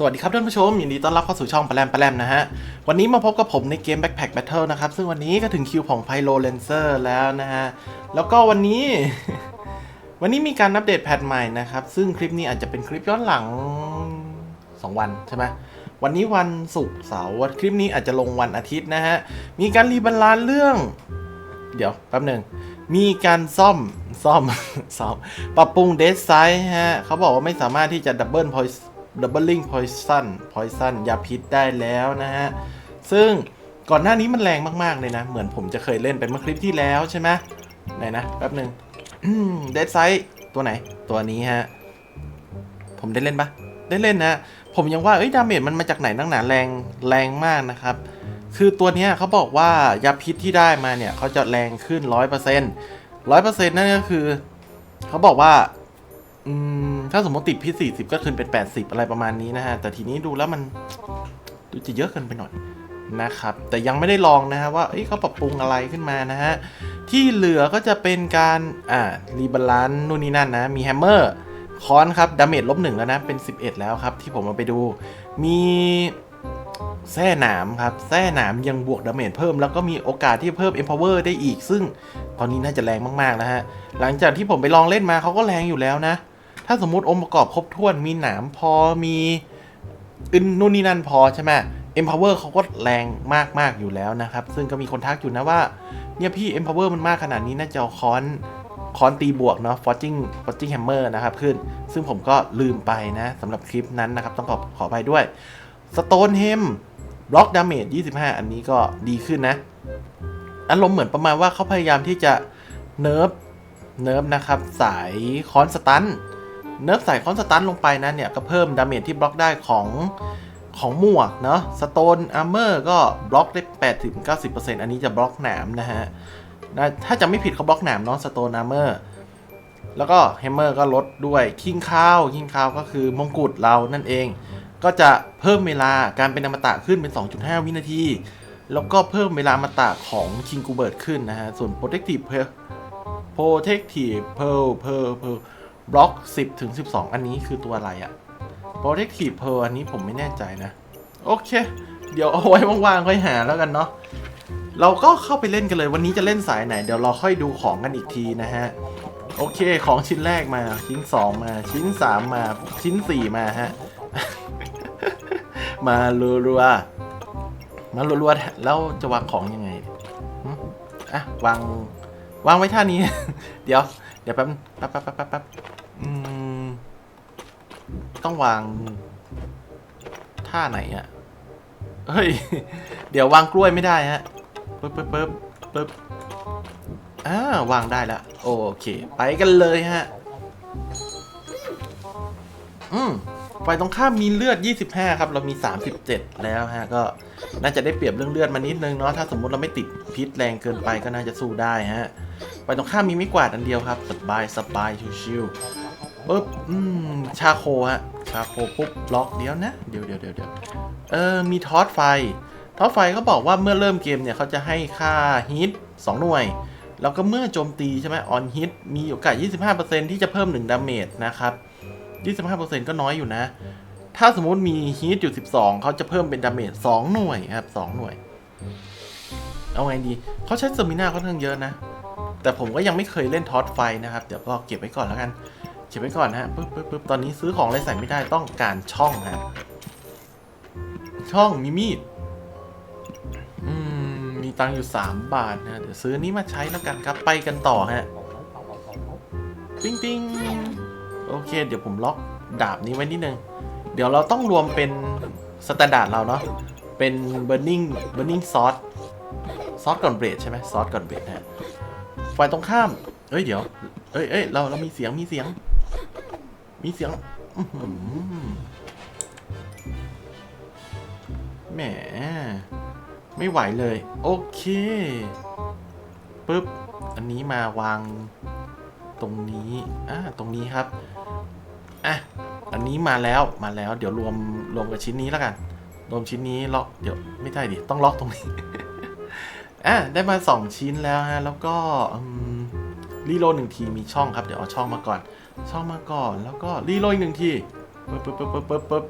สวัสดีครับท่านผู้ชมยินดีต้อนรับเข้าสู่ช่องปลาแรมปลาแรมนะฮะ วันนี้มาพบกับผมในเกม Backpack Battle นะครับ ซึ่งวันนี้ก็ถึงคิวของ Pyro Lancer แล้วนะฮะ แล้วก็วันนี้ วันนี้มีการอัปเดตแพทใหม่นะครับ ซึ่งคลิปนี้อาจจะเป็นคลิปย้อนหลัง 2 วันใช่ไหมวันนี้วันศุกร์เสาร์คลิปนี้อาจจะลงวันอาทิตย์นะฮะ มีการรีบรรลานซ์เรื่อง เดี๋ยวแป๊บหนึ่งมีการซ่อมซ่อมซ่อมปรับปรุงเดสไซส์ฮะเขาบอกว่าไม่สามารถที่จะดับเบิลพอย บเบิลลิงพอยซันพอยซันยาพิษได้แล้วนะฮะ ซึ่งก่อนหน้านี้มันแรงมากๆเลยนะ เหมือนผมจะเคยเล่นไปเมื่อคลิปที่แล้วใช่ไหมไหนนะ แป๊บหนึ่งเดสไซส์ตัวไหน ตัวนี้ฮะ ผมได้เล่นปะได้เล่นนะ ผมยังว่า เอ้ย ดาเมจมันมาจากไหนตั้งหนาแรงแรงมากนะครับ คือตัวนี้เขาบอกว่ายาพิษที่ได้มาเนี่ยเขาจะแรงขึ้นร้อยเปอร์เซ็นต์ร้อยเปอร์เซ็นต์นั่นก็คือ เขาบอกว่า อืมถ้าสมมติติดพิษสี่สิบก็ขึ้นเป็นแปดสิบอะไรประมาณนี้นะฮะ แต่ทีนี้ดูแล้วมันดูจะเยอะเกินไปหน่อยนะครับ แต่ยังไม่ได้ลองนะฮะว่าเอ้ยเขาปรับปรุงอะไรขึ้นมานะฮะ ที่เหลือก็จะเป็นการอ่ารีบาลานซ์นู่นนี่นั่นนะ มีแฮมเมอร์คอนครับดาเมจลบหนึ่งแล้วนะเป็น 11 แล้วครับ ที่ผมมาไปดู มีแส้หนามครับแส้หนามยังบวกดาเมจเพิ่ม แล้วก็มีโอกาสที่เพิ่ม Empower ได้อีก ซึ่งตอนนี้น่าจะแรงมากๆนะฮะ หลังจากที่ผมไปลองเล่นมาเขาก็แรงอยู่แล้วนะ ถ้าสมมุติองค์ประกอบครบถ้วนมีหนามพอมีอึนนู่นนี่นั่นพอใช่ไหม Empower เขาก็แรงมาก ๆ อยู่แล้วนะครับ ซึ่งก็มีคนทักอยู่นะว่า เนี่ยพี่ Empower มันมากขนาดนี้น่าจะเอาค้อนคอนตีบวกเนาะ forging forging hammer นะครับขึ้น ซึ่งผมก็ลืมไปนะสำหรับคลิปนั้นนะครับ ต้องขอขอไปด้วย stone hem block damage 25 อันนี้ก็ดีขึ้นนะ อารมณ์เหมือนประมาณว่าเขาพยายามที่จะเนิร์ฟเนิร์ฟนะครับ สายคอนสตัน เนิร์ฟสายคอนสตันลงไปนะเนี่ยก็เพิ่มดาเมจที่บล็อกได้ของของหมวกเนาะสโตนอาร์เมอร์ก็บล็อกได้80-90%อันนี้จะบล็อกหนามนะฮะนะถ้าจะไม่ผิดเขาบล็อกหนามเนาะสโตนอาร์เมอร์แล้วก็แฮมเมอร์ก็ลดด้วยคิงคาวคิงคาวก็คือมงกุฎเรานั่นเอง ก็จะเพิ่มเวลาการเป็นอมตะขึ้นเป็น 2.5 วินาที แล้วก็เพิ่มเวลาอมตะของคิงกูเบิร์ดขึ้นนะฮะส่วน protective pearl protective pearl pearl pearl บล็อก 10ถึง12 อันนี้คือตัวอะไรอะ protective pearl อันนี้ผมไม่แน่ใจนะ โอเค เดี๋ยวเอาไว้ว่างๆค่อยหาแล้วกันเนาะเราก็เข้าไปเล่นกันเลยวันนี้จะเล่นสายไหน เดี๋ยวเราค่อยดูของกันอีกทีนะฮะ โอเคของชิ้นแรกมา ชิ้น 2 มา ชิ้น 3 มา ชิ้น 4 มาฮะ มารัวๆมารัวๆแล้วจะวางของยังไงอะวางวางไว้ท่านี้ เดี๋ยว เดี๋ยวแป๊บแป๊บแป๊บแป๊บ ต้องวางท่าไหนอะเฮ้ย เดี๋ยววางกล้วยไม่ได้ฮะปึ๊บปึ๊บปึ๊บปึ๊บอ่าวางได้แล้วโอเค ไปกันเลยฮะ อืมฝ่ายตรงข้ามมีเลือด 25 ครับ เรามี 37 แล้วฮะ ก็น่าจะได้เปรียบเรื่องเลือดมานิดนึงเนาะ ถ้าสมมติเราไม่ติดพิษแรงเกินไปก็น่าจะสู้ได้ฮะฝ่ายตรงข้ามมีไม่กวาดอันเดียวครับ สบายสบายชิวๆ ปึ๊บอืมชาโคฮะ ชาโคปุ๊บล็อกเดี๋ยวนะ เดี๋ยวเดี๋ยวเดี๋ยวเดี๋ยวเออ มีทอสไฟ ทอสไฟเขาบอกว่าเมื่อเริ่มเกมเนี่ยเขาจะให้ค่าฮิต2หน่วย แล้วก็เมื่อโจมตีใช่ไหมออนฮิตมีโอกาส 25%ที่จะเพิ่ม1ดาเมจนะครับ 25%ก็น้อยอยู่นะ ถ้าสมมุติมีฮีทอยู่ 12 เขาจะเพิ่มเป็นดาเมจ2หน่วยครับ2หน่วย เอาไงดี เขาใช้สมิน่าค่อนข้างเยอะนะ แต่ผมก็ยังไม่เคยเล่นทอสไฟนะครับ เดี๋ยวก็เก็บไว้ก่อนแล้วกัน เก็บไว้ก่อนนะฮะปึ๊บปึ๊บปึ๊บตอนนี้ซื้อของอะไรใส่ไม่ได้ต้องการช่องฮะช่องมีมีดอืมมีตังค์อยู่ 3 บาทนะเดี๋ยวซื้อนี้มาใช้แล้วกันครับไปกันต่อฮะติ้งติ้งโอเค เดี๋ยวผมล็อกดาบนี้ไว้นิดนึง เดี๋ยวเราต้องรวมเป็นสแตนดาร์ดเราเนาะเป็น burning burning sauce ซอสก่อนเบรดใช่ไหมซอสก่อนเบรดฮะฝ่ายตรงข้ามเอ้ยเดี๋ยวเอ้ยเอ้ยเราเรามีเสียงมีเสียง มีเสียงแหม ไม่ไหวเลย โอเคปึ๊บ อันนี้มาวางตรงนี้อ่าตรงนี้ครับ อะ อันนี้มาแล้ว มาแล้ว เดี๋ยวรวมรวมกับชิ้นนี้แล้วกัน รวมชิ้นนี้ล็อก เดี๋ยวไม่ใช่ดิ ต้องล็อกตรงนี้ อะ ได้มาสองชิ้นแล้วฮะ แล้วก็อืม รีโหลดหนึ่งทีมีช่องครับ เดี๋ยวเอาช่องมาก่อน ช่องมาก่อน แล้วก็รีโหลดอีกหนึ่งทีปึ๊บปึ๊บปึ๊บปึ๊บปึ๊บปึ๊บ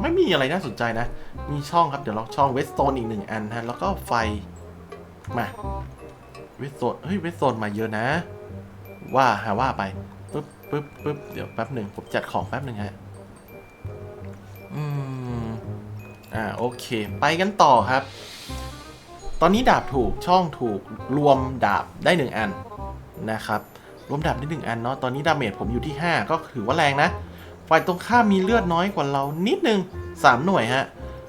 ไม่มีอะไรน่าสนใจนะ มีช่องครับ เดี๋ยวล็อกช่องเวสโซนอีกหนึ่งอันฮะ แล้วก็ไฟ มาเวสโซนเฮ้ยเวสโซนมาเยอะนะ ว่าหาว่าไปปึ๊บปึ๊บปึ๊บเดี๋ยวแป๊บหนึ่งผมจัดของแป๊บหนึ่งฮะ อืม อ่าโอเค ไปกันต่อครับ ตอนนี้ดาบถูกช่องถูกรวมดาบได้หนึ่งอัน นะครับรวมดาบได้หนึ่งอันเนาะตอนนี้ดาเมจผมอยู่ที่ 5 ก็ถือว่าแรงนะฝ่ายตรงข้ามมีเลือดน้อยกว่าเรานิดนึง 3 หน่วยฮะ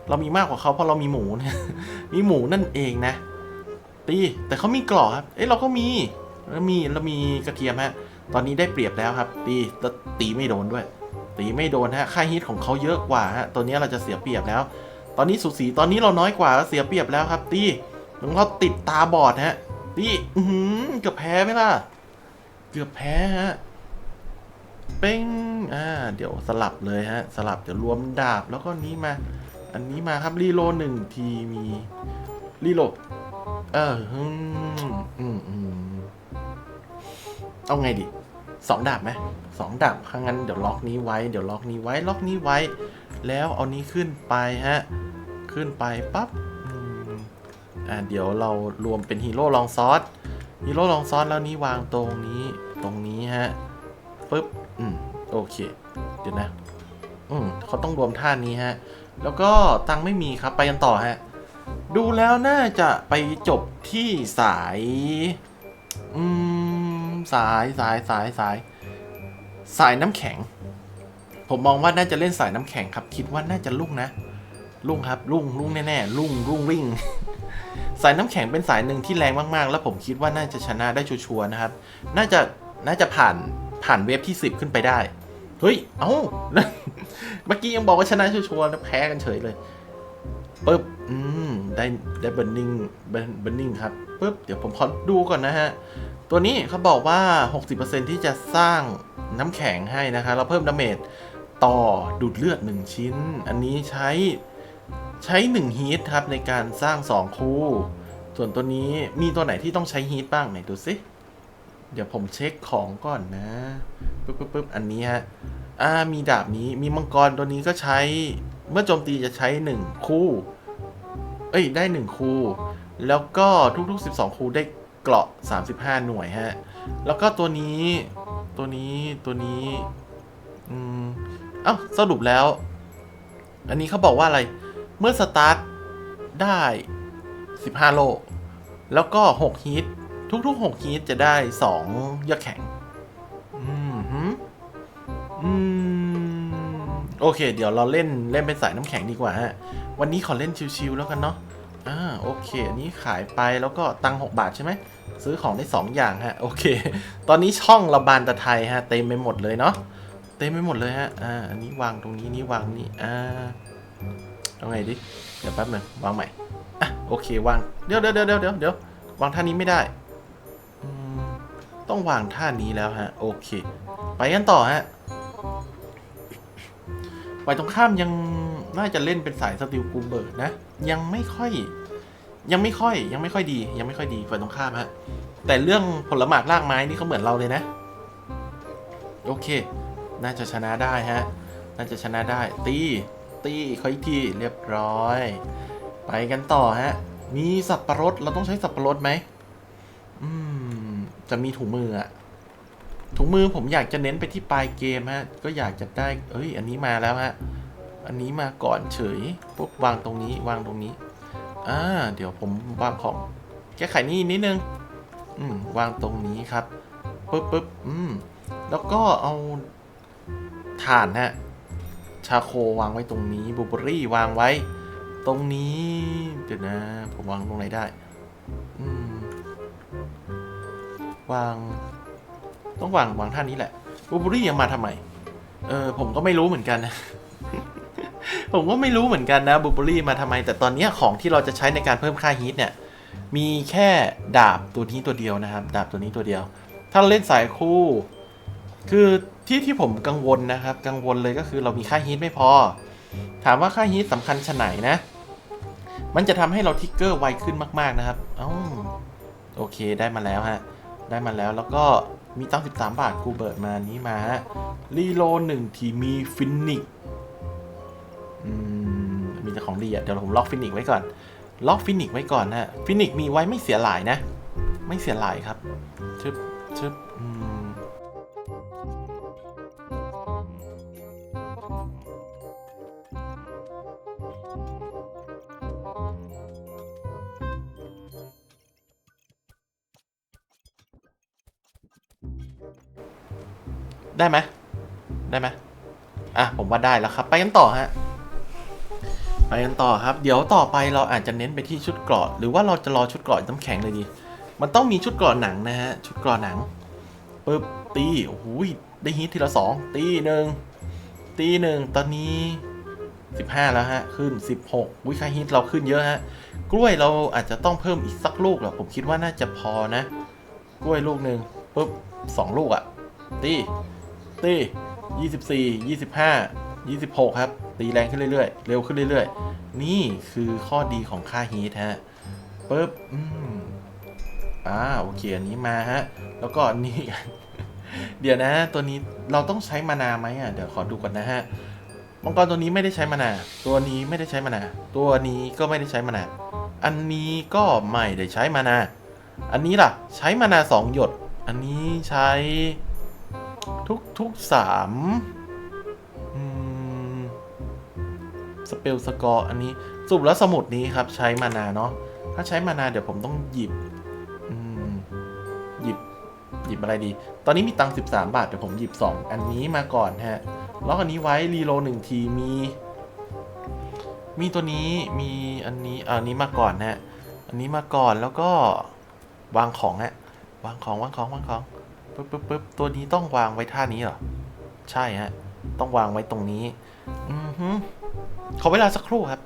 เรามีมากกว่าเขาเพราะเรามีหมูนะมีหมูนั่นเองนะ ตีแต่เขามีกรอครับเอ้ยเราก็มีเรามีเรามีกระเทียมฮะ ตอนนี้ได้เปรียบแล้วครับ ตีแล้วตีไม่โดนด้วย ตีไม่โดนฮะค่าฮิตของเขาเยอะกว่าฮะตัวนี้เราจะเสียเปรียบแล้ว ตอนนี้สูสีตอนนี้เราน้อยกว่าก็เสียเปรียบแล้วครับ ตีของเราติดตาบอดฮะ ตีอือหือเกือบแพ้ไหมล่ะ เกือบแพ้ฮะ เป้ง อ่า เดี๋ยวสลับเลยฮะ สลับเดี๋ยวรวมดาบแล้วก็นี้มา อันนี้มาครับรีโลหนึ่งทีมีรีโลเอออืมอืมอืมเอาไงดีสองดาบไหมสองดาบครั้งนั้นเดี๋ยวล็อกนี้ไว้ เดี๋ยวล็อกนี้ไว้ ล็อกนี้ไว้ แล้วเอานี้ขึ้นไปฮะ ขึ้นไปปั๊บ อ่าเดี๋ยวเรารวมเป็นฮีโร่ลองซอสฮีโร่ลองซอสแล้วนี้วางตรงนี้ตรงนี้ฮะปึ๊บอืมโอเค เดี๋ยวนะ อืมเขาต้องรวมท่านี้ฮะ แล้วก็ตังไม่มีครับไปกันต่อฮะ ดูแล้วน่าจะไปจบที่สาย อืม สายสายสายสาย สายน้ำแข็ง ผมมองว่าน่าจะเล่นสายน้ำแข็งครับ คิดว่าน่าจะลุ่งนะลุ่งครับลุ่งลุ่งแน่ๆลุ่งลุ่งริ่ง สายน้ำแข็งเป็นสายหนึ่งที่แรงมากๆ แล้วผมคิดว่าน่าจะชนะได้ชัวร์นะครับ น่าจะน่าจะผ่านผ่านเวฟที่ 10 ขึ้นไปได้ เฮ้ย เอ้า เมื่อกี้ยังบอกว่าชนะชัวร์ๆแล้วแพ้กันเฉยเลยปึ๊บ อืม ได้ได้เบ r ร์นิงเบ r ร์นิงครับปึ๊บ เดี๋ยวผมขอดูก่อนนะฮะ ตัวนี้เขาบอกว่า 60%ที่จะสร้างน้ำแข็งให้นะคะ เราเพิ่มดาเมจต่อดูดเลือด 1 ชิ้น อันนี้ใช้ ใช้ 1 ฮีทครับในการสร้าง 2 คู่ ส่วนตัวนี้มีตัวไหนที่ต้องใช้ฮีทบ้างไหนดูซิเดี๋ยวผมเช็คของก่อนนะปึ๊บปึ๊บปึ๊บอันนี้ฮะอ่ามีดาบนี้มีมังกรตัวนี้ก็ใช้เมื่อโจมตีจะใช้ 1 คู่ เอ้ยได้ 1 คู่ แล้วก็ทุกๆ 12 คู่ได้เกราะ 35 หน่วยฮะ แล้วก็ตัวนี้ตัวนี้ตัวนี้ อืม เอ้าสรุปแล้ว อันนี้เขาบอกว่าอะไร เมื่อสตาร์ทได้ 15 โล แล้วก็ 6 ฮีท ทุก ๆ 6 ฮีท จะได้2ยอดแข็ง อืมอืม โอเค เดี๋ยวเราเล่นเล่นเป็นสายน้ำแข็งดีกว่าฮะ วันนี้ขอเล่นชิวๆแล้วกันเนาะ อ่า โอเค อันนี้ขายไปแล้วก็ตังค์6บาทใช่ไหม ซื้อของได้ 2 อย่างฮะ โอเค ตอนนี้ช่องระบานตะไทยฮะ เต็มไปหมดเลยเนาะ เต็มไปหมดเลยฮะ อ่า อันนี้วางตรงนี้ นี่วางนี่ อ่า เอาไงดิ เดี๋ยวแป๊บหนึงวางใหม่ อะโอเควาง เดี๋ยวเดี๋ยวเดี๋ยวเดี๋ยวเดี๋ยววางท่านี้ไม่ได้ ต้องวางท่านี้แล้วฮะ โอเค ไปกันต่อฮะฝ่ายตรงข้ามยังน่าจะเล่นเป็นสายสติลกูเบิร์ดนะ ยังไม่ค่อย ยังไม่ค่อย ยังไม่ค่อยดี ยังไม่ค่อยดีฝ่ายตรงข้ามฮะ แต่เรื่องผลหมากรากไม้นี่เขาเหมือนเราเลยนะ โอเค น่าจะชนะได้ฮะ น่าจะชนะได้ ตี ตีเขาอีกทีเรียบร้อย ไปกันต่อฮะ มีสับปะรดเราต้องใช้สับปะรดไหมอืม จะมีถุงมืออะถุงมือผมอยากจะเน้นไปที่ปลายเกมฮะ ก็อยากจะได้ เอ้ย อันนี้มาแล้วฮะ อันนี้มาก่อนเฉยปุ๊บวางตรงนี้วางตรงนี้ อ่า เดี๋ยวผมวางของ แก้ไขนี่นิดนึง อืม วางตรงนี้ครับปุ๊บปุ๊บอืม แล้วก็เอาถ่านฮะ ชาโควางไว้ตรงนี้บูเบอรี่วางไว้ ตรงนี้ เดี๋ยวนะ ผมวางตรงไหนได้วาง ต้องวางวางท่านี้แหละบูเบอรี่ยังมาทำไม เออ ผมก็ไม่รู้เหมือนกันนะผมก็ไม่รู้เหมือนกันนะบูเบอรี่มาทำไม แต่ตอนนี้ของที่เราจะใช้ในการเพิ่มค่าฮีทเนี่ย มีแค่ดาบตัวนี้ตัวเดียวนะครับ ดาบตัวนี้ตัวเดียว ถ้าเราเล่นสายคู่ คือ ที่ที่ผมกังวลนะครับ กังวลเลยก็คือเรามีค่าฮีทไม่พอ ถามว่าค่าฮีทสำคัญชะไหนนะ มันจะทำให้เราทิกเกอร์ไวขึ้นมาก ๆนะครับ เอ้าโอเคได้มาแล้วฮะ ได้มาแล้วแล้วก็มีตั้ง 13 บาทกูเบิร์ดมานี้มาฮะรีโลหนึ่งทีมีฟินิกอืมแต่ของดีอะเดี๋ยวผมล็อกฟินิกไว้ก่อน ล็อกฟินิกไว้ก่อนนะฮะฟินิกมีไว้ไม่เสียหลายนะ ไม่เสียหลายครับชึบชึบ ได้ไหมได้ไหมอะผมว่าได้แล้วครับ ไปกันต่อฮะไปกันต่อครับ เดี๋ยวต่อไปเราอาจจะเน้นไปที่ชุดเกราะหรือว่าเราจะรอชุดเกราะน้ำแข็งเลยดี มันต้องมีชุดเกราะหนังนะฮะชุดเกราะหนังปึ๊บตีโอ้โหได้ฮิตทีละสองตีหนึ่งตีหนึ่งตอนนี้ 15 แล้วฮะ ขึ้น 16 วิค่าฮิตเราขึ้นเยอะฮะ กล้วยเราอาจจะต้องเพิ่มอีกสักลูกหรอผมคิดว่าน่าจะพอนะ กล้วยลูกหนึ่งปึ๊บสองลูกอะตี ตียี่สิบสี่ยี่สิบห้ายี่สิบหกครับ ตีแรงขึ้นเรื่อยๆ เร็วขึ้นเรื่อยๆ นี่คือข้อดีของค่าฮีทฮะปึ๊บอืมอ่าโอเคอันนี้มาฮะ แล้วก็นี่เดี๋ยวนะ ตัวนี้เราต้องใช้มานาไหมอะ เดี๋ยวขอดูก่อนนะฮะมังกรตัวนี้ไม่ได้ใช้มานา ตัวนี้ไม่ได้ใช้มานา ตัวนี้ก็ไม่ได้ใช้มานา อันนี้ก็ไม่ได้ใช้มานา อันนี้ล่ะ ใช้มานาสองหยด อันนี้ใช้ ทุกทุกสามสเปลสกอร์อันนี้สรุปแล้วสมุดนี้ครับใช้มานาเนาะถ้าใช้มานาเดี๋ยวผมต้องหยิบหยิบ หยิบอะไรดี ตอนนี้มีตังค์13 บาท เดี๋ยวผมหยิบ 2 อันนี้มาก่อนฮะล็อกอันนี้ไว้รีโลหนึ่งทีมี มีตัวนี้มีอันนี้อันนี้มาก่อนฮะอันนี้มาก่อนแล้วก็วางของฮะวางของวางของวางของ ปึ๊บปึ๊บปึ๊บตัวนี้ต้องวางไว้ท่านี้เหรอ ใช่ฮะ ต้องวางไว้ตรงนี้ อือฮึขอเวลาสักครู่ครับ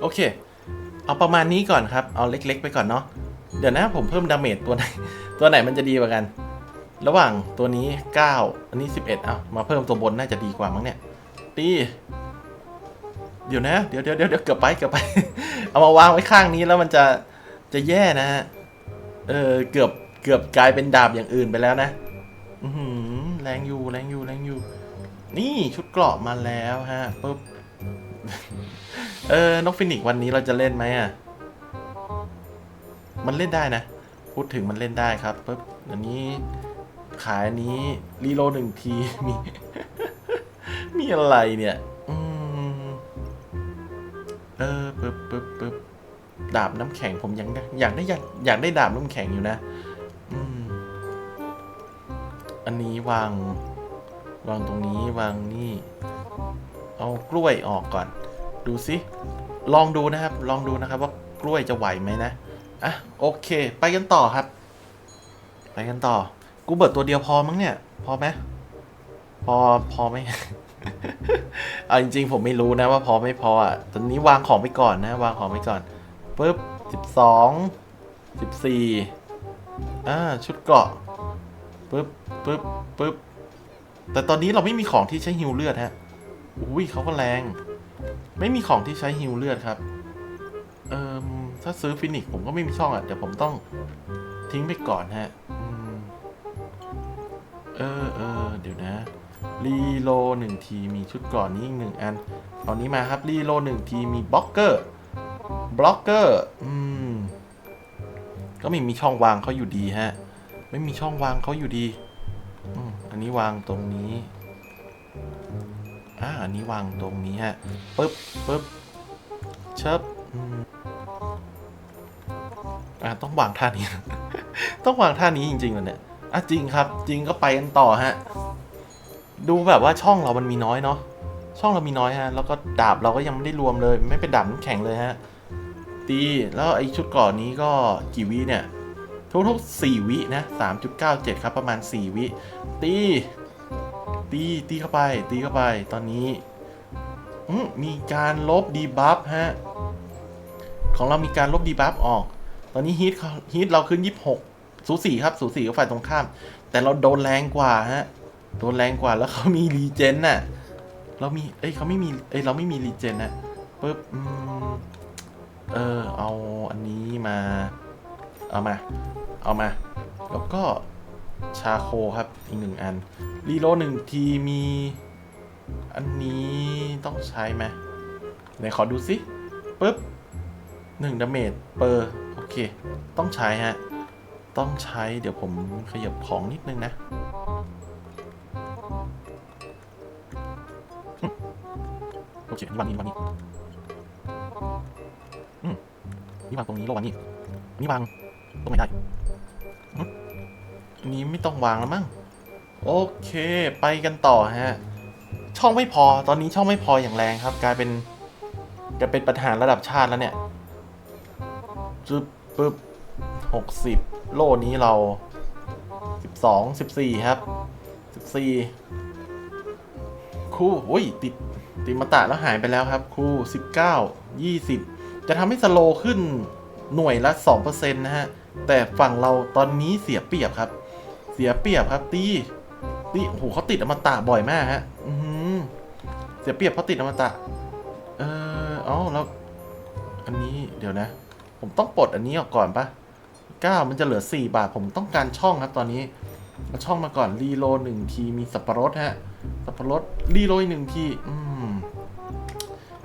โอเค เอาประมาณนี้ก่อนครับ เอาเล็ก ๆ ไปก่อนเนาะ เดี๋ยวนะผมเพิ่มดาเมจตัวไหน ตัวไหนมันจะดีกว่ากัน ระหว่างตัวนี้ 9 อันนี้ 11เอามาเพิ่มตัวบนน่าจะดีกว่ามั้งเนี่ยตีเดี๋ยวนะ เดี๋ยวเดี๋ยวเดี๋ยวเกือบไปเกือบไป เอามาวางไว้ข้างนี้แล้วมันจะจะแย่นะฮะ เออเกือบเกือบกลายเป็นดาบอย่างอื่นไปแล้วนะ อือหือแรงอยู่แรงอยู่แรงอยู่ นี่ชุดเกราะมาแล้วฮะปุ๊บ เออนกฟินิกวันนี้เราจะเล่นไหมอะ มันเล่นได้นะ พูดถึงมันเล่นได้ครับปุ๊บอันนี้ ขายอันนี้ รีโหลดหนึ่งที มี มีอะไรเนี่ย อืม เออปึ๊บปึ๊บปึ๊บดาบน้ำแข็งผมยังอยากได้อยากอยากได้ดาบน้ำแข็งอยู่นะ อืม อันนี้วาง วางตรงนี้วางนี่ เอากล้วยออกก่อน ดูสิ ลองดูนะครับ ลองดูนะครับ ว่ากล้วยจะไหวไหมนะ อะ โอเค ไปกันต่อครับ ไปกันต่อ กูเบิดตัวเดียวพอมั้งเนี่ย พอไหมพอพอไหม เอาจริงๆ ผมไม่รู้นะว่าพอไม่พออะ ตอนนี้วางของไปก่อนนะ วางของไปก่อนปึ๊บสิบสองสิบสี่อ่าชุดเกราะปึ๊บปึ๊บปึ๊บแต่ตอนนี้เราไม่มีของที่ใช้ฮิวเลือดฮะอุ้ยเขาก็แรง ไม่มีของที่ใช้ฮิวเลือดครับ เอ่มถ้าซื้อฟินิกผมก็ไม่มีช่องอะเดี๋ยวผมต้องทิ้งไปก่อนฮะ เออเออเดี๋ยวนะรีโลหนึ่งทีมีชุดก่อนนี้อีกหนึ่งอันตอนนี้มาครับรีโลหนึ่งทีมีบล็อกเกอร์บล็อกเกอร์อืมก็ไม่มีช่องวางเขาอยู่ดีฮะ ไม่มีช่องวางเขาอยู่ดีอืมอันนี้วางตรงนี้อ่าอันนี้วางตรงนี้ฮะปึ๊บปึ๊บเชิบอืมอ่าต้องวางท่านี้ ต้องวางท่านี้จริงๆเลยเนี่ย อะจริงครับ จริงก็ไปกันต่อฮะ ดูแบบว่าช่องเรามันมีน้อยเนาะช่องเรามีน้อยฮะ แล้วก็ดาบเราก็ยังไม่ได้รวมเลย ไม่เป็นดาบน้ำแข็งเลยฮะ ตีแล้วไอชุดก่อนนี้ก็กี่วิเนี่ย ทุกๆสี่วินะสามจุดเก้าเจ็ดครับประมาณสี่วิ ตี ตีตีเข้าไป ตีเข้าไปตอนนี้มีการลบดีบัฟฮะ ของเรามีการลบดีบัฟออก ตอนนี้ฮีทเขาฮีทเราขึ้น 26 สูสีครับ สูสีกับฝ่ายตรงข้าม แต่เราโดนแรงกว่าฮะ โดนแรงกว่าแล้วเขามีรีเจนน่ะ เรามี เอ้ยเขาไม่มี เอ้ยเราไม่มีรีเจนน่ะปึ๊บเออ เอาอันนี้มา เอามา เอามา แล้วก็ชาโคครับ อีกหนึ่งอัน รีโหลหนึ่งทีมี อันนี้ต้องใช้ไหมไหนขอดูสิปึ๊บหนึ่งดาเมจเปอร์ โอเค ต้องใช้ฮะ ต้องใช้เดี๋ยวผมขยับของนิดนึงนะ โอเคอันนี้วางนี่วางนี่อืมนี่วางตรงนี้แล้ววางนี่นี่วางตรงไหนได้อืมอันนี้ไม่ต้องวางแล้วมั้งโอเคไปกันต่อฮะ ช่องไม่พอตอนนี้ช่องไม่พออย่างแรงครับ กลายเป็นกลายเป็นปัญหาระดับชาติแล้วเนี่ย ปึ๊บปึ๊บหกสิบ โล่นี้เราสิบสองสิบสี่ครับสิบสี่คู่อุ้ยติดติมาตะแล้วหายไปแล้วครับครู19 20 จะทำให้สโลขึ้นหน่วยละ 2%นะฮะ แต่ฝั่งเราตอนนี้เสียเปรียบครับ เสียเปรียบครับ ตีตีโอ้โหเขาติดอมตะบ่อยมากฮะอืเสียเปรียบเพราะติดอมตะ เออเอ๋อแล้ว อันนี้เดี๋ยวนะ ผมต้องปลดอันนี้ออกก่อนปะ 9 มันจะเหลือ 4 บาท ผมต้องการช่องครับตอนนี้มาช่องมาก่อนรีโลหนึ่งทีมีสับปะรดฮะ สับปะรดรีโรยหนึ่งทีอืม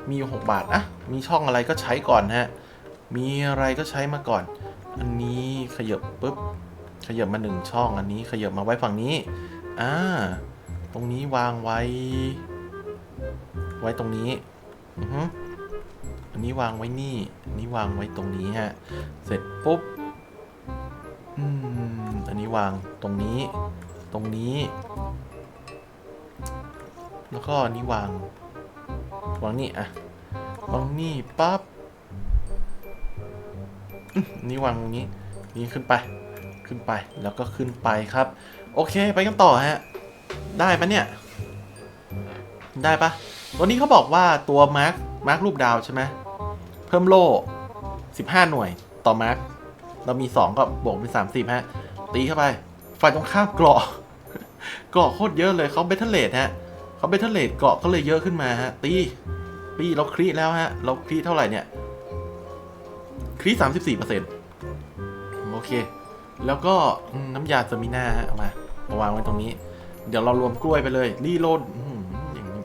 มีอยู่หกบาทอะมีช่องอะไรก็ใช้ก่อนฮะ มีอะไรก็ใช้มาก่อน อันนี้ขยับปุ๊บ ขยับมาหนึ่งช่อง อันนี้ขยับมาไว้ฝั่งนี้ อ่า ตรงนี้วางไว้ ไว้ตรงนี้ อือฮึอันนี้วางไว้นี่ อันนี้วางไว้ตรงนี้ฮะ เสร็จปุ๊บ อืม อันนี้วางตรงนี้ ตรงนี้ แล้วก็อันนี้วาง วางนี่อะวางนี่ปั๊บอื้อนี่วางตรงนี้ นี่ขึ้นไป ขึ้นไป แล้วก็ขึ้นไปครับ โอเค ไปกันต่อฮะ ได้ปะเนี่ย ได้ปะตัวนี้เขาบอกว่าตัวมาร์ค มาร์ครูปดาวใช่ไหม เพิ่มโล่15 หน่วยต่อมาร์ค เรามี 2 ก็บวกเป็น30ฮะ ตีเข้าไปฝ่ายตรงข้ามเกราะเกราะโคตรเยอะเลยเขาเบทเทเลตฮะเขาเบทเทเลตเกาะก็เลยเยอะขึ้นมาฮะ ตีปีเราครีแล้วฮะ เราครีเท่าไหร่เนี่ยครีสามสิบสี่เปอร์เซ็นต์โอเค แล้วก็น้ำยาเซมิน่าฮะมามาวางไว้ตรงนี้ เดี๋ยวเรารวมกล้วยไปเลย รีโลดอย่างนี้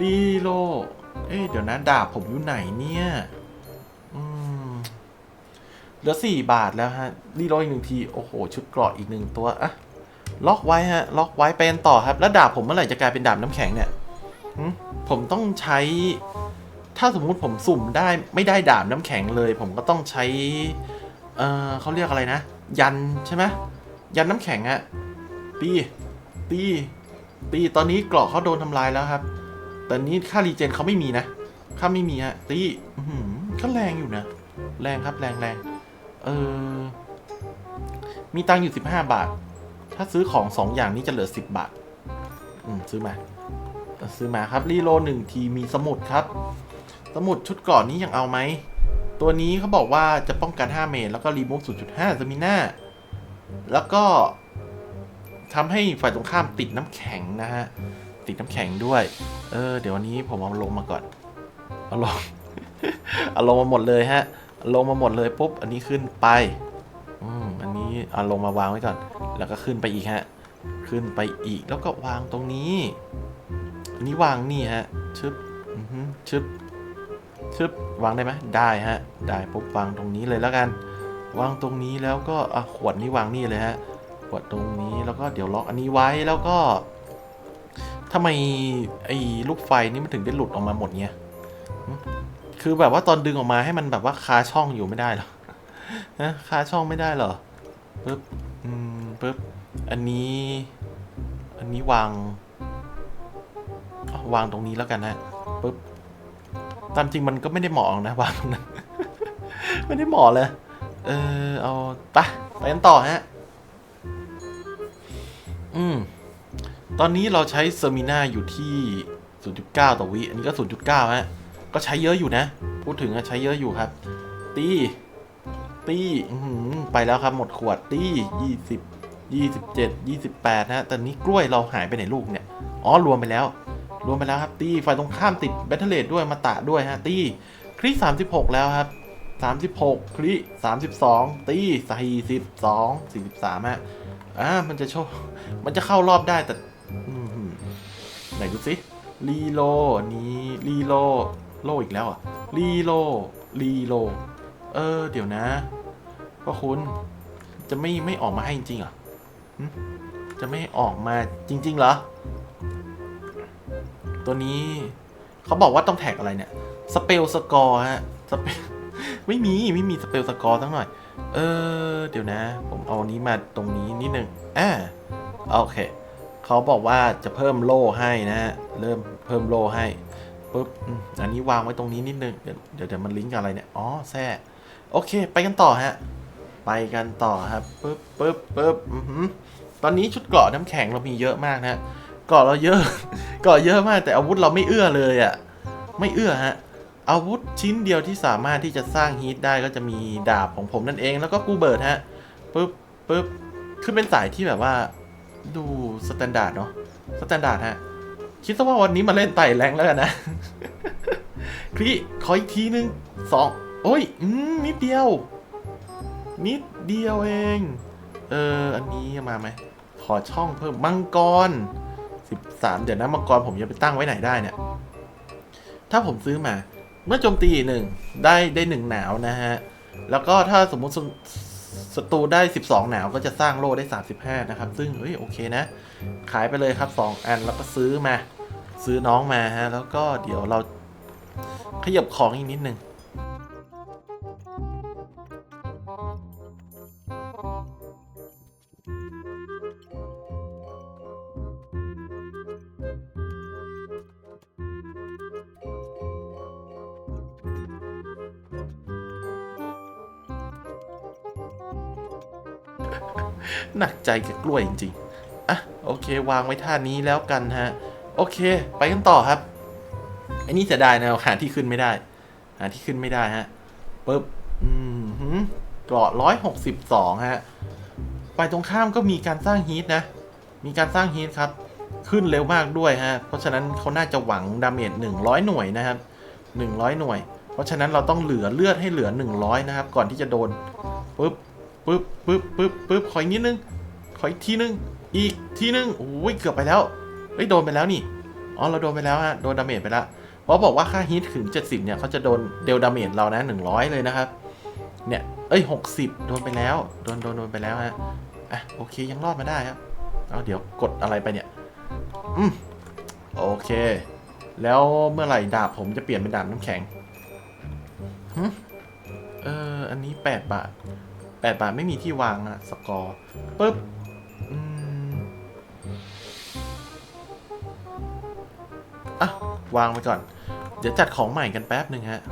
รีโล เอ๊ะเดี๋ยวนะดาบผมอยู่ไหนเนี่ย เหลือสี่บาทแล้วฮะรีโหลดอีกหนึ่งที โอ้โห ชุดเกราะอีกหนึ่งตัวอะล็อกไว้ฮะ ล็อกไว้ไปกันต่อครับ แล้วดาบผมเมื่อไหร่จะกลายเป็นดาบน้ำแข็งเนี่ยผมต้องใช้ ถ้าสมมุติผมสุ่มได้ไม่ได้ดาบน้ำแข็งเลย ผมก็ต้องใช้ เออเขาเรียกอะไรนะ ยันใช่ไหมยันน้ำแข็งอะตีตีตีตอนนี้เกราะเขาโดนทำลายแล้วครับ แต่นี้ค่ารีเจนเขาไม่มีนะค่าไม่มีฮะตีอื้อหือก็แรงอยู่นะ แรงครับแรงแรง เออ มีตังค์อยู่15บห้าบาท ถ้าซื้อของ2องอย่างนี้จะเหลือ10บบาท อืม ซื้อมา ซื้อมาครับ รีโลหนึ่งทีมีสมุดครับ สมุดชุดก่อนนี้ยังเอาไหม ตัวนี้เขาบอกว่าจะป้องกัน 5 เมตรแล้วก็รีมูฟ0.5จะมีหน้าแล้วก็ทำให้ฝ่ายตรงข้ามติดน้ำแข็งนะฮะ ติดน้ำแข็งด้วย เออ เดี๋ยววันนี้ผมเอาลงมาก่อน เอาลง เอาลงมาหมดเลยฮะ ลงมาหมดเลยปุ๊บ อันนี้ขึ้นไป อืม อันนี้เอาลงมาวางไว้ก่อน แล้วก็ขึ้นไปอีกฮะ ขึ้นไปอีก แล้วก็วางตรงนี้ อันนี้วางนี่ฮะ ชึบ อือฮึชึบ ชึบ วางได้ไหมได้ฮะ ได้ปุ๊บวางตรงนี้เลยแล้วกัน วางตรงนี้แล้วก็อะขวดนี้วางนี่เลยฮะ ขวดตรงนี้แล้วก็เดี๋ยวล็อกอันนี้ไว้แล้วก็ทำไมไอ้ลูกไฟนี่มันถึงได้หลุดออกมาหมดเงี้ย คือแบบว่าตอนดึงออกมาให้มันแบบว่าคาช่องอยู่ไม่ได้หรอฮะคาช่องไม่ได้เหรอปึ๊บอืมปึ๊บอันนี้ อันนี้วางวางตรงนี้แล้วกันนะปึ๊บตามจริงมันก็ไม่ได้เหมาะนะวางตรงนั้นไม่ได้เหมาะเลย เออเอาไปไปกันต่อฮะอืมตอนนี้เราใช้เซอร์มิน่าอยู่ที่ 0.9 ต่อวิ อันนี้ก็ 0.9 ฮะ ก็ใช้เยอะอยู่นะ พูดถึงอะใช้เยอะอยู่ครับ ตีตีไปแล้วครับหมดขวดตียี่สิบยี่สิบเจ็ดยี่สิบแปดนะแต่นี้กล้วยเราหายไปไหนลูกเนี่ย อ๋อรวมไปแล้ว รวมไปแล้วครับ ตีฝ่ายตรงข้ามติดแบตเทเลดด้วยมาตะด้วยฮะ ตีคลิสามสิบหกแล้วครับสามสิบหกคลิสามสิบสองตีสี่สิบสองสี่สิบสามฮะอ่ามันจะโชว์มันจะเข้ารอบได้แต่ไหนดูสิรีโลนนี้รีโล โลอีกแล้วอะรีโลรีโลเออ เดี๋ยวนะพ่อคุณจะไม่ไม่ออกมาให้จริงๆเหรอหึจะไม่ออกมาจริง ๆ เหรอ ตัวนี้เขาบอกว่าต้องแท็กอะไรเนี่ย สเปลสกอร์ฮะสเปลไม่มี ไม่มีสเปลสกอร์ทั้งหน่อย เออ เดี๋ยวนะ ผมเอาอันนี้มาตรงนี้นิดนึงอ่าโอเค เขาบอกว่าจะเพิ่มโล่ให้นะฮะเริ่มเพิ่มโล่ให้ ปุ๊บอันนี้วางไว้ตรงนี้นิดนึง เดี๋ยวเดี๋ยวมันลิงก์กับอะไรเนี่ย อ๋อแซ่โอเค ไปกันต่อฮะ ไปกันต่อครับปุ๊บปุ๊บปุ๊บตอนนี้ชุดเกราะน้ำแข็งเรามีเยอะมากนะฮะเกราะเราเยอะ เกราะเยอะมากแต่อาวุธเราไม่เอื้อเลยอะ่ะ ไม่เอื้อฮะ อาวุธชิ้นเดียวที่สามารถที่จะสร้างฮีทได้ก็จะมีดาบของผมนั่นเอง แล้วก็กูเบิร์ดฮะปุ๊บปุ๊บคือเป็นสายที่แบบว่า ดูสแตนดาร์ดเนาะ สแตนดาร์ดฮะ คิดซะว่าวันนี้มาเล่นไต่แรงแล้วกันนะคลิขออีกทีนึงสองโอ้ยอืมนิดเดียว นิดเดียวเอง เออ อันนี้มาไหมขอช่องเพิ่มมังกร13เดี๋ยวนะมังกรผมจะไปตั้งไว้ไหนได้เนี่ย ถ้าผมซื้อมา เมื่อโจมตีหนึ่งได้ได้หนึ่งหนาวนะฮะ แล้วก็ถ้าสมมติ ศัตรูได้ 12 หนาวก็จะสร้างโล่ได้ 35 นะครับ ซึ่งเอ้ยโอเคนะ ขายไปเลยครับ 2 อันแล้วก็ซื้อมา ซื้อน้องมาฮะ แล้วก็เดี๋ยวเราขยับของอีกนิดนึง หนักใจกับกล้วยจริงๆอะโอเค วางไว้ท่านี้แล้วกันฮะ โอเค ไปกันต่อครับ อันนี้เสียดายนะหาที่ขึ้นไม่ได้ หาที่ขึ้นไม่ได้ฮะปึ๊บอืมหืมเกราะร้อยหกสิบสองฮะ ไปตรงข้ามก็มีการสร้างฮีทนะ มีการสร้างฮีทครับ ขึ้นเร็วมากด้วยฮะ เพราะฉะนั้นเขาน่าจะหวังดาเมจหนึ่งร้อยหน่วยนะครับหนึ่งร้อยหน่วย เพราะฉะนั้นเราต้องเหลือเลือดให้เหลือหนึ่งร้อยนะครับ ก่อนที่จะโดนปึ๊บ ปึ๊บปึ๊บปึ๊บปึ๊บขออีกนิดนึง ขออีกทีนึง อีกทีนึงโอ้ยเกือบไปแล้วเฮ้ยโดนไปแล้วนี่อ๋อเราโดนไปแล้วฮะโดนดาเมจไปแล้วเพราะบอกว่าค่าฮิตถึง 70 เนี่ยเขาจะโดนเดลดาเมจเรานะ 100 เลยนะครับ เนี่ยเอ้ย 60 โดนไปแล้วโดนโดนโดนไปแล้วฮะอะโอเคยังรอดมาได้ครับเอาเดี๋ยวกดอะไรไปเนี่ยอืมโอเค แล้วเมื่อไหร่ดาบผมจะเปลี่ยนเป็นดาบน้ำแข็งหึเอออันนี้ 8 บาท แปดบาทไม่มีที่วางอะสกอร์ปึ๊บอะ วางไปก่อน เดี๋ยวจัดของใหม่กันแป๊บหนึ่งฮะ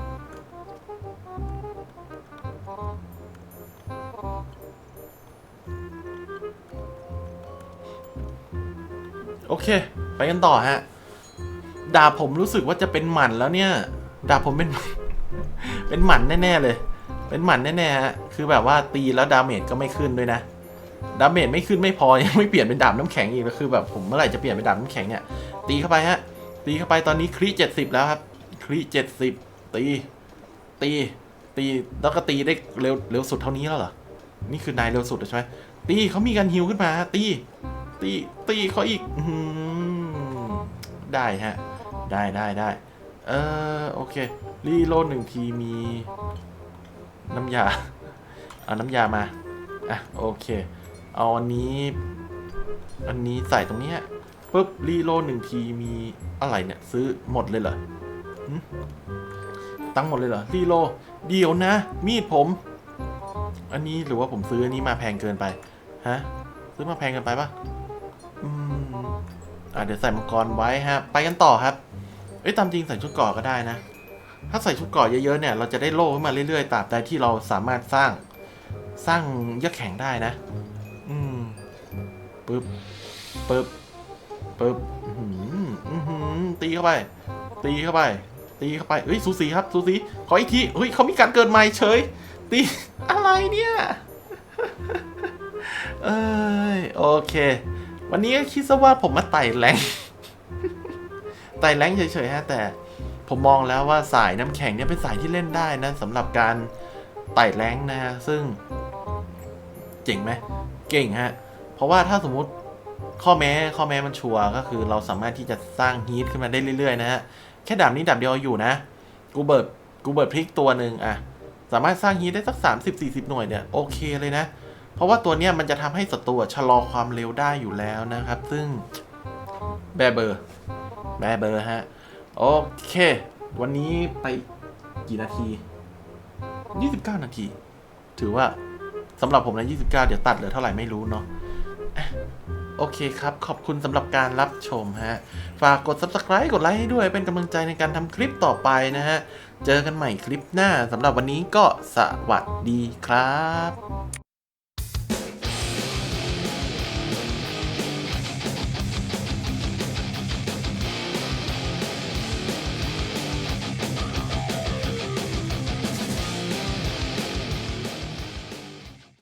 โอเค ไปกันต่อฮะ ดาบผมรู้สึกว่าจะเป็นหมันแล้วเนี่ย ดาบผมเป็น เป็นหมันแน่ ๆ เลย เป็นหมันแน่ๆฮะ คือแบบว่าตีแล้วดาเมจก็ไม่ขึ้นด้วยนะ ดาเมจไม่ขึ้นไม่พอ ยังไม่เปลี่ยนเป็นดาบน้ำแข็งอีกแล้วคือแบบผมเมื่อไหร่จะเปลี่ยนเป็นดาบน้ำแข็งเนี่ย ตีเข้าไปฮะ ตีเข้าไปตอนนี้ครีเจ็ดสิบแล้วครับ ครีเจ็ดสิบตี ตี ตี แล้วก็ตีได้เร็วเร็วสุดเท่านี้แล้วเหรอ นี่คือนายเร็วสุดใช่ไหมตีเขามีการฮิวขึ้นมาตี ตี ตีเขาอีกอืได้ฮะ ได้ได้ได้ เออโอเค รีโลดหนึ่งทีมี น้ำยา เอาน้ำยามา อะ โอเค เอาอันนี้ อันนี้ใส่ตรงเนี้ยปุ๊บรีโลหนึ่งทีมีอะไรเนี่ย ซื้อหมดเลยเหรอตั้งหมดเลยเหรอรีโลเดี๋ยวนะ มีดผม อันนี้หรือว่าผมซื้ออันนี้มาแพงเกินไป ฮะ ซื้อมาแพงเกินไปปะอืมอะเดี๋ยวใส่มังกรไว้ฮะ ไปกันต่อครับ เอ้ยตามจริงใส่ชุดกราะก็ได้นะ ถ้าใส่ชุดเกราะเยอะๆเนี่ยเราจะได้โล่ขึ้นมาเรื่อยๆตราบใดที่เราสามารถสร้างสร้างเยือกแข็งได้นะ อืมปึ๊บปึ๊บปึ๊บอื้อหืออื้อหือตีเข้าไป ตีเข้าไป ตีเข้าไปเฮ้ยสูสีครับสูสีขออีกทีเฮ้ยเขามีการเกิดใหม่เฉย ตีอะไรเนี่ยเอ้ยโอเค วันนี้คิดซะว่าผมมาไต่แรงไต่แรงเฉยๆฮะแต่ ผมมองแล้วว่าสายน้ำแข็งเนี่ยเป็นสายที่เล่นได้นะสำหรับการไต่แรงนะฮะซึ่ง เจ๋งไหมเก่งฮะเพราะว่าถ้าสมมุติข้อแม้ข้อแม้มันชัวร์ก็คือเราสามารถที่จะสร้างฮีทขึ้นมาได้เรื่อยๆนะฮะแค่ดาบนี้ดาบเดียวอยู่นะกูเบิร์ดกูเบิร์ดพลิกตัวหนึ่งอะสามารถสร้างฮีทได้สัก 30-40 หน่วยเนี่ยโอเคเลยนะ เพราะว่าตัวเนี้ยมันจะทำให้ศัตรูชะลอความเร็วได้อยู่แล้วนะครับ ซึ่งแบเบอร์แบเบอร์ฮะ โอเค วันนี้ไปกี่นาที 29 นาที ถือว่าสำหรับผมนะ 29 เดี๋ยวตัดเหลือเท่าไหร่ไม่รู้เนาะอะโอเคครับ ขอบคุณสำหรับการรับชมฮะ ฝากกด subscribe กดไลค์ให้ด้วยเป็นกำลังใจในการทำคลิปต่อไปนะฮะ เจอกันใหม่คลิปหน้าสำหรับวันนี้ก็สวัสดีครับ